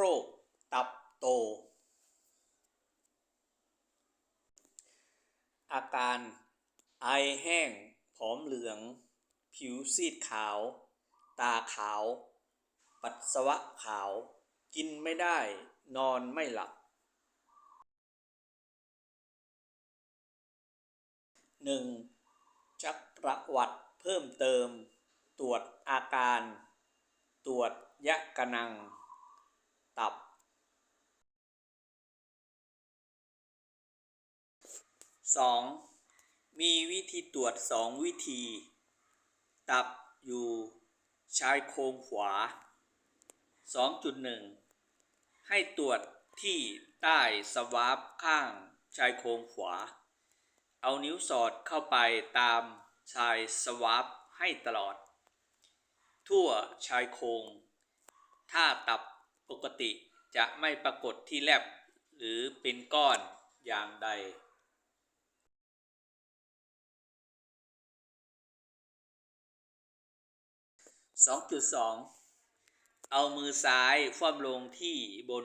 โรค ตับโต อาการไอแห้ง ผอมเหลือง ผิวซีดขาว ตาขาว ปัสสาวะขาว กินไม่ได้ นอนไม่หลับหนึ่งชักประวัติเพิ่มเติม ตรวจอาการ ตรวจยะกะนัง ตับ 2. มีวิธีตรวจสองวิธี ตับอยู่ชายโครงขวา 2.1 ให้ตรวจที่ใต้สวาปข้างชายโครงขวา เอานิ้วสอดเข้าไปตามชายสวาปให้ตลอด ทั่วชายโครง ถ้าตับ ปกติจะไม่ปรากฏที่แลบหรือเป็นก้อนอย่างใด 2.2 เอามือซ้ายคว่ำลงที่บน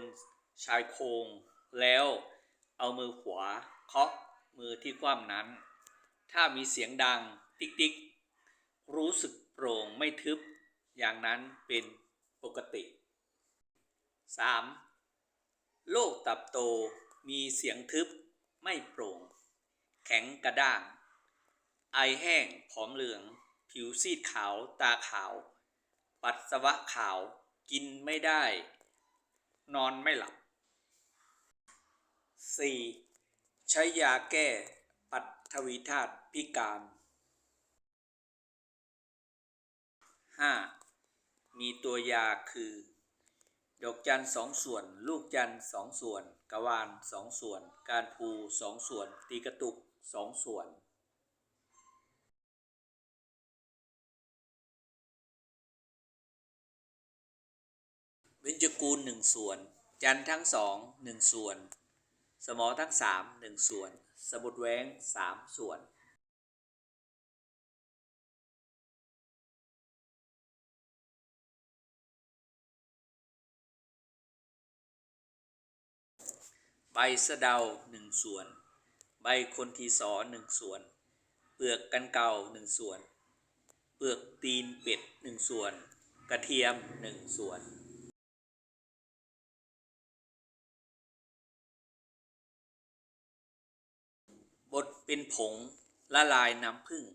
ชายโครงแล้วเอามือขวาเคาะมือที่คว่ำนั้น ถ้ามีเสียงดังติ๊กติ๊กรู้สึกโปร่งไม่ทึบอย่างนั้นเป็นปกติ 3. โรคตับโตมีเสียงทึบไม่โปร่ง แข็งกระด้าง ไอแห้งผอมเหลือง ผิวซีดขาวตาขาว ปัสสาวะขาวกินไม่ได้ นอนไม่หลับ 4. ใช้ยาแก้ปัทวีธาตุพิการ 5. มีตัวยาคือ ดอกจันสองส่วน ลูกจันสองส่วน กวานสองส่วน การภูสองส่วน ตีกระตุกสองส่วนเบญจกูลหนึ่งส่วน จันทั้งสองหนึ่งส่วน สมอทั้งสามหนึ่งส่วน สมุดแหวงสามส่วน ใบสะเดาหนึ่งส่วน ใบคนทีสอหนึ่งส่วน เปลือกกันเก่าหนึ่งส่วน เปลือกตีนเป็ดหนึ่งส่วน กระเทียมหนึ่งส่วนบดเป็นผงละลายน้ำผึ้ง